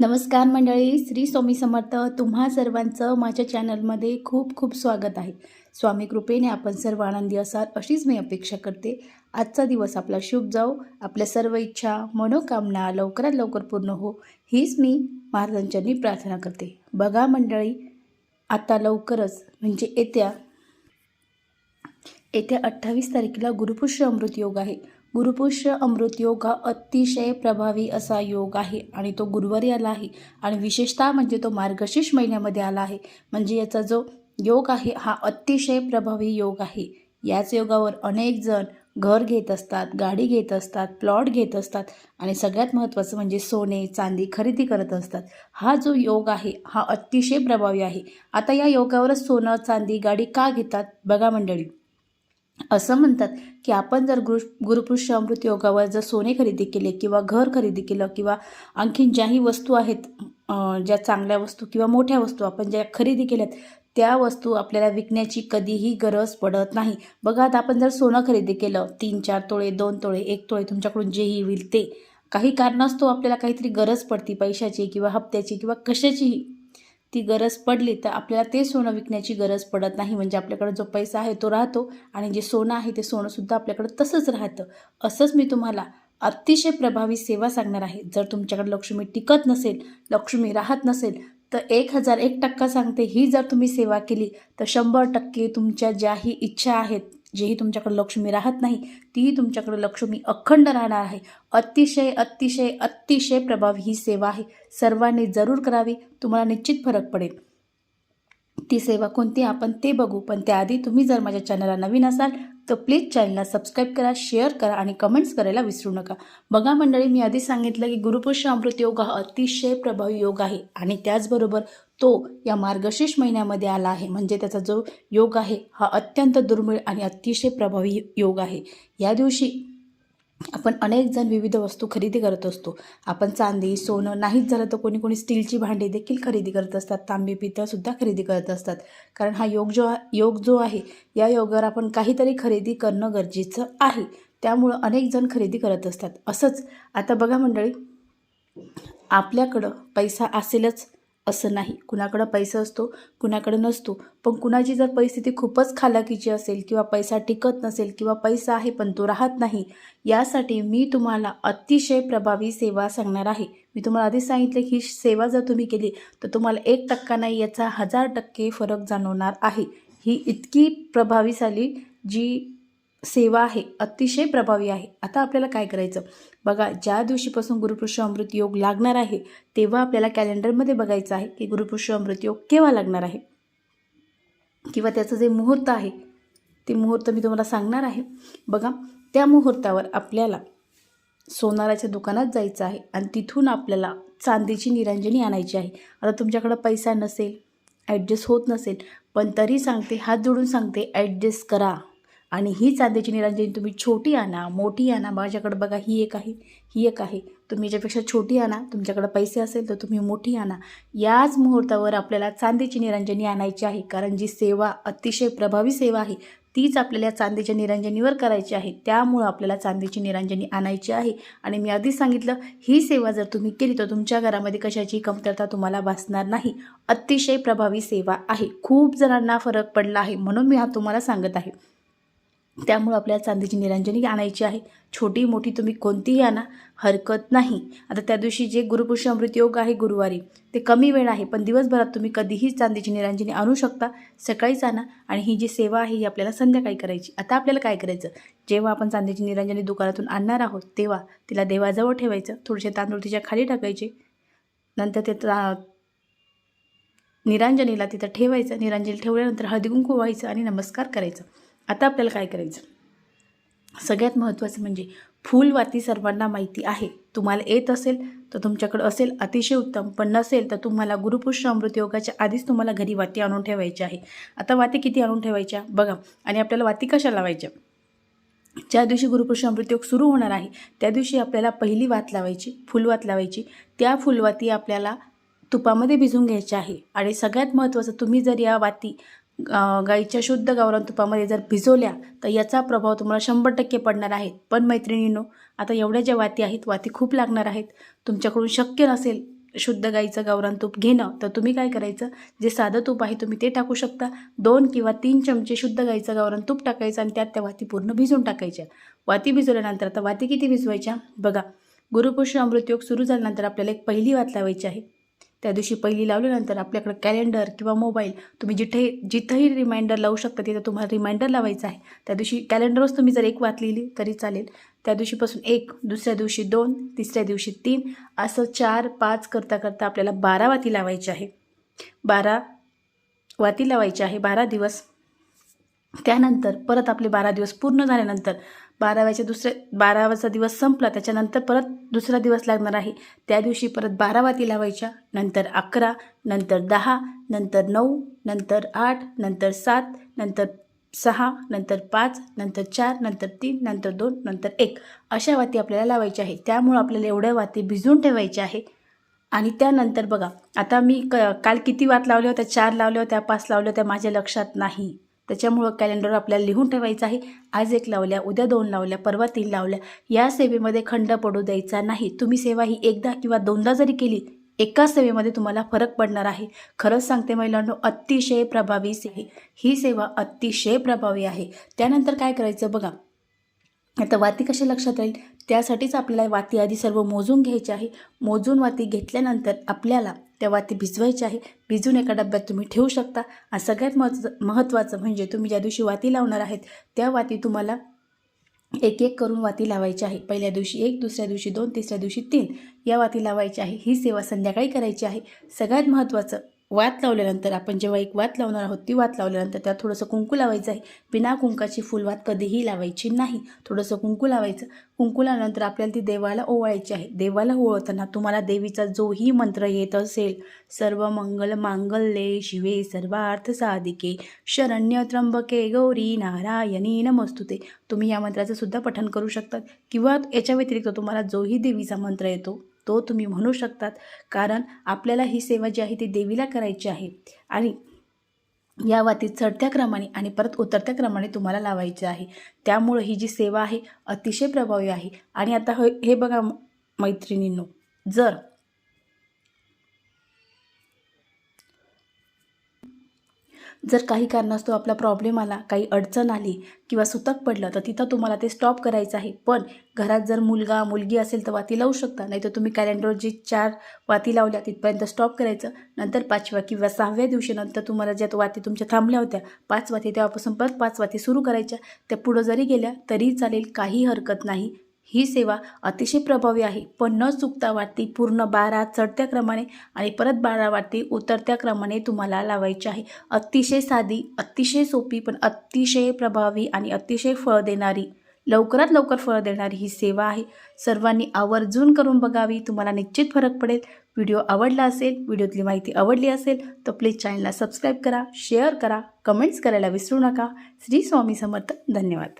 नमस्कार मंडळी श्री स्वामी समर्थ तुम्हा सर्वांचं माझ्या चॅनलमध्ये खूप खूप स्वागत आहे. स्वामी कृपेने आपण सर्व आनंदी असाल अशीच मी अपेक्षा करते. आजचा दिवस आपला शुभ जाओ आपल्या सर्व इच्छा मनोकामना लवकरात लवकर पूर्ण हो हीच मी महाराजांच्यांनी प्रार्थना करते. बघा मंडळी आता लवकरच म्हणजे येत्या येत्या अठ्ठावीस तारखेला गुरुपुष्य अमृत योग आहे. गुरुपुष्य अमृत योग हा अतिशय प्रभावी असा योग आहे आणि तो गुरुवारी आला आहे. आणि विशेषतः म्हणजे तो मार्गशीर्ष महिन्यामध्ये आला आहे. म्हणजे याचा जो योग आहे हा अतिशय प्रभावी योग आहे. याच योगावर अनेक जण घर घेत असतात गाडी घेत असतात प्लॉट घेत असतात आणि सगळ्यात महत्त्वाचं म्हणजे सोने चांदी खरेदी करत असतात. हा जो योग आहे हा अतिशय प्रभावी आहे. आता या योगावरच सोनं चांदी गाडी का घेतात? बघा मंडळी. असं म्हणतात की आपण जर गुरु गुरुपुरुष अमृत योगावर जर सोने खरेदी केले किंवा घर खरेदी केलं किंवा आणखीन ज्याही वस्तू आहेत ज्या चांगल्या वस्तू किंवा मोठ्या वस्तू आपण ज्या खरेदी केल्यात त्या वस्तू आपल्याला विकण्याची कधीही गरज पडत नाही. बघा आता आपण जर सोनं खरेदी केलं तीन चार तोळे दोन तोळे एक तोळे तुमच्याकडून जेही होईल ते काही कारणास्तव आपल्याला काहीतरी गरज पडती पैशाची किंवा हप्त्याची किंवा कशाचीही ती गरज पडली तर आपल्याला ते सोनं विकण्याची गरज पडत नाही. म्हणजे आपल्याकडे जो पैसा आहे तो राहतो आणि जे सोनं आहे ते सोनंसुद्धा आपल्याकडे तसंच राहतं. असंच मी तुम्हाला अतिशय प्रभावी सेवा सांगणार आहे. जर तुमच्याकडे लक्ष्मी टिकत नसेल लक्ष्मी राहत नसेल तर एक हजार एक टक्का सांगते. ही जर तुम्ही सेवा केली तर शंभर टक्के तुमच्या ज्याही इच्छा आहेत जेही तुमच्याकडे लक्ष्मी राहत नाही तीही तुमच्याकडे लक्ष्मी अखंड राहणार आहे. अतिशय अतिशय अतिशय प्रभावी ही सेवा आहे. सर्वांनी जरूर करावी तुम्हाला निश्चित फरक पडेल. ती सेवा कोणती आपण ते बघू पण त्याआधी तुम्ही जर माझ्या चॅनलला नवीन असाल तर प्लीज चॅनलला सबस्क्राईब करा शेअर करा आणि कमेंट्स करायला विसरू नका. बघा मंडळी मी आधी सांगितलं की गुरुपुष्य अमृत योग हा अतिशय प्रभावी योग आहे आणि त्याचबरोबर तो या मार्गशीर्ष महिन्यामध्ये आला आहे. म्हणजे त्याचा जो योग आहे हा अत्यंत दुर्मिळ आणि अतिशय प्रभावी योग आहे. या दिवशी आपण अनेक जण विविध वस्तू खरेदी करत असतो. आपण चांदी सोनं नाहीच झालं तर कोणी कोणी स्टीलची भांडी देखील खरेदी करत असतात. तांबे पितळसुद्धा खरेदी करत असतात. कारण हा योग जो योग जो आहे या योगावर आपण काहीतरी खरेदी करणं गरजेचं आहे. त्यामुळं अनेक जण खरेदी करत असतात. असंच आता बघा मंडळी आपल्याकडं पैसा असेलच असं नाही. कुणाकडं पैसा असतो कुणाकडं नसतो. पण कुणाची जर परिस्थिती खूपच खालाकीची असेल किंवा पैसा टिकत नसेल किंवा पैसा आहे पण तो राहत नाही यासाठी मी तुम्हाला अतिशय प्रभावी सेवा सांगणार आहे. मी तुम्हाला आधीच सांगितले ही सेवा जर तुम्ही केली तर तुम्हाला एक टक्का नाही याचा हजार टक्के फरक जाणवणार आहे. ही इतकी प्रभावीशाली जी सेवा आहे अतिशय प्रभावी आहे. आता आपल्याला काय करायचं? बघा ज्या दिवशीपासून गुरुपुरुष अमृत योग लागणार आहे तेव्हा आपल्याला कॅलेंडरमध्ये बघायचं आहे की गुरुपुरुष अमृत योग केव्हा लागणार आहे? किंवा त्याचं जे मुहूर्त आहे ते मुहूर्त मी तुम्हाला सांगणार आहे. बघा त्या मुहूर्तावर आपल्याला सोनाराच्या दुकानात जायचं आहे आणि तिथून आपल्याला चांदीची निरंजनी आणायची आहे. आता तुमच्याकडं पैसा नसेल ॲडजस्ट होत नसेल पण तरी सांगते हात जोडून सांगते ॲडजस्ट करा. आणि ही चांदीची निरांजनी. तुम्ही छोटी आणा मोठी आणा. माझ्याकडे बघा ही एक आहे ही एक आहे. तुम्ही याच्यापेक्षा छोटी आणा. तुमच्याकडे पैसे असेल तर तुम्ही मोठी आणा. याच मुहूर्तावर आपल्याला चांदीची निरांजनी आणायची आहे. कारण जी सेवा अतिशय प्रभावी सेवा आहे तीच आपल्याला चांदीच्या निरांजनीवर करायची आहे. त्यामुळं आपल्याला चांदीची निरांजनी आणायची आहे. आणि मी आधीच सांगितलं ही सेवा जर तुम्ही केली तर तुमच्या घरामध्ये कशाची कमतरता तुम्हाला भासणार नाही. अतिशय प्रभावी सेवा आहे. खूप जणांना फरक पडला आहे म्हणून मी हा तुम्हाला सांगत आहे. त्यामुळं आपल्याला चांदीची निरांजनी आणायची आहे. छोटी मोठी तुम्ही कोणतीही आणा हरकत नाही. आता त्या दिवशी जे गुरुपुरुष अमृत योग आहे गुरुवारी ते कमी वेळ आहे पण दिवसभरात तुम्ही कधीही चांदीची निरांजनी आणू शकता. सकाळीच आणा आणि ही जी सेवा आहे ही आपल्याला संध्याकाळी करायची. आता आपल्याला काय करायचं? जेव्हा आपण चांदीची निरांजनी दुकानातून आणणार आहोत तेव्हा तिला देवाजवळ ठेवायचं थोडेसे तांदूळ तिच्या खाली टाकायचे. नंतर ते निरांजनीला तिथं ठेवायचं. निरांजनी ठेवल्यानंतर हळदी कुंकू व्हायचं आणि नमस्कार करायचं. आता आपल्याला काय करायचं? सगळ्यात महत्त्वाचं म्हणजे फुलवाती सर्वांना माहिती आहे. तुम्हाला येत असेल तर तुमच्याकडं असेल अतिशय उत्तम. पण नसेल तर तुम्हाला गुरुपुष्य अमृत योगाच्या आधीच तुम्हाला घरी वाती आणून ठेवायची आहे. आता वाती किती आणून ठेवायच्या? बघा आणि आपल्याला वाती कशा लावायच्या? ज्या दिवशी गुरुपुरुष अमृतयोग सुरू होणार आहे त्या दिवशी आपल्याला पहिली वात लावायची फुलवात लावायची. त्या फुलवाती आपल्याला तुपामध्ये भिजून घ्यायच्या आहे. आणि सगळ्यात महत्त्वाचं तुम्ही जर या वाती गाईच्या शुद्ध गावरान तुपामध्ये जर भिजवल्या तर याचा प्रभाव तुम्हाला शंभर टक्के पडणार आहे. पण मैत्रिणींनो आता एवढ्या ज्या वाती आहेत वाती खूप लागणार आहेत. तुमच्याकडून शक्य नसेल शुद्ध गाईचं गावरान तूप घेणं तर तुम्ही काय करायचं? जे साधं तूप आहे तुम्ही ते टाकू शकता. दोन किंवा तीन चमचे शुद्ध गाईचं गावरान तूप टाकायचं आणि त्यात त्या वाती पूर्ण भिजून टाकायच्या. वाती भिजवल्यानंतर आता वाती किती भिजवायच्या? बघा गुरुपुष्य अमृतयोग सुरू झाल्यानंतर आपल्याला एक पहिली वात लावायची आहे. त्या दिवशी पहिली लावल्यानंतर आपल्याकडे कॅलेंडर किंवा मोबाईल तुम्ही जिथे जिथंही रिमाइंडर लावू शकता तिथं तुम्हाला रिमाइंडर लावायचं आहे. त्या दिवशी कॅलेंडरच तुम्ही जर एक वात लिहिली तरी चालेल. त्या दिवशीपासून एक दुसऱ्या दिवशी दोन तिसऱ्या दिवशी तीन असं चार पाच करता करता आपल्याला बारा वाती लावायची आहे. बारा वाती लावायची आहे बारा दिवस. त्यानंतर परत आपले बारा दिवस पूर्ण झाल्यानंतर बाराव्याच्या दुसऱ्या बारावाचा दिवस संपला त्याच्यानंतर परत दुसरा दिवस लागणार आहे. त्या दिवशी परत बारा वाती लावायच्या नंतर अकरा नंतर दहा नंतर नऊ नंतर आठ नंतर सात नंतर सहा नंतर पाच नंतर चार नंतर तीन नंतर दोन नंतर एक. अशा वाती आपल्याला लावायच्या आहे त्यामुळं आपल्याला एवढ्या वाती भिजवून ठेवायच्या आहे आणि त्यानंतर बघा आता मी क काल किती वात लावल्या होत्या चार लावल्या होत्या पाच लावल्या होत्या माझ्या लक्षात नाही. त्याच्यामुळं कॅलेंडर आपल्याला लिहून ठेवायचं आहे. आज एक लावल्या उद्या दोन लावल्या परवा तीन लावल्या. या सेवेमध्ये खंड पडू द्यायचा नाही. तुम्ही सेवा ही एकदा किंवा दोनदा जरी केली एका सेवेमध्ये तुम्हाला फरक पडणार आहे. खरंच सांगते महिलांनो अतिशय प्रभावी सेवा. ही सेवा अतिशय प्रभावी आहे. त्यानंतर काय करायचं बघा. आता वाती कशी लक्षात राहील? त्यासाठीच आपल्याला वाती आधी सर्व मोजून घ्यायची आहे. मोजून वाती घेतल्यानंतर आपल्याला त्या वाती भिजवायची आहे. भिजून एका डब्यात तुम्ही ठेवू शकता. आणि सगळ्यात महत्त्व महत्त्वाचं म्हणजे तुम्ही ज्या दिवशी वाती लावणार आहेत त्या वाती तुम्हाला एक एक करून वाती लावायची आहे. पहिल्या दिवशी एक दुसऱ्या दिवशी दोन तिसऱ्या दिवशी तीन. या वाती लावायची आहे. ही सेवा संध्याकाळी करायची आहे. सगळ्यात महत्त्वाचं वात लावल्यानंतर आपण जेव्हा एक वात लावणार आहोत ती वात लावल्यानंतर त्यात थोडंसं कुंकू लावायचं आहे. बिना कुंकाची फुलवात कधीही लावायची नाही. थोडंसं कुंकू लावायचं. कुंकू लावल्यानंतर आपल्याला ती देवाला ओवाळायची आहे. देवाला ओवळताना तुम्हाला देवीचा जोही मंत्र येत असेल. सर्व मंगल मांगल्ये शिवे सर्वार्थ साधिके. शरण्य त्र्यंबके गौरी नारायणी नमस्तुते. तुम्ही या मंत्राचं सुद्धा पठण करू शकतात. किंवा याच्या व्यतिरिक्त तुम्हाला जोही देवीचा मंत्र येतो. तो तुम्ही म्हणू शकतात. कारण आपल्याला ही सेवा जी आहे ती देवीला करायची आहे. आणि या वातीत चढत्या क्रमाने आणि परत उतरत्या क्रमाने तुम्हाला लावायची आहे. त्यामुळं ही जी सेवा आहे अतिशय प्रभावी आहे. आणि आता हे हे बघा मैत्रिणींनो जर जर काही कारणास्तव आपला प्रॉब्लेम आला काही अडचण आली किंवा सुतक पडलं तर तिथं तुम्हाला ते स्टॉप करायचं आहे. पण घरात जर मुलगा मुलगी असेल तर वाती लावू शकता. नाही तर तुम्ही कॅलेंडरवर जी चार वाती लावल्या तिथपर्यंत स्टॉप करायचं. नंतर पाचव्या किंवा सहाव्या दिवशी नंतर तुम्हाला ज्या वाती तुमच्या थांबल्या होत्या पाच वाती तेव्हापासून परत पाच वाती सुरू करायच्या. त्या पुढं जरी गेल्या तरी चालेल काही हरकत नाही. ही सेवा अतिशय प्रभावी आहे. पण न चुकता वाटती पूर्ण बारा चढत्या क्रमाने आणि परत बारा वाटती उतरत्या क्रमाने तुम्हाला लावायची आहे. अतिशय साधी अतिशय सोपी पण अतिशय प्रभावी आणि अतिशय फळ देणारी लवकरात लवकर फळ देणारी ही सेवा आहे. सर्वांनी आवर्जून करून बघावी. तुम्हाला निश्चित फरक पडेल. व्हिडिओ आवडला असेल व्हिडिओतली माहिती आवडली असेल तर प्लीज चॅनलला सबस्क्राईब करा शेअर करा कमेंट्स करायला विसरू नका. श्री स्वामी समर्थ. धन्यवाद.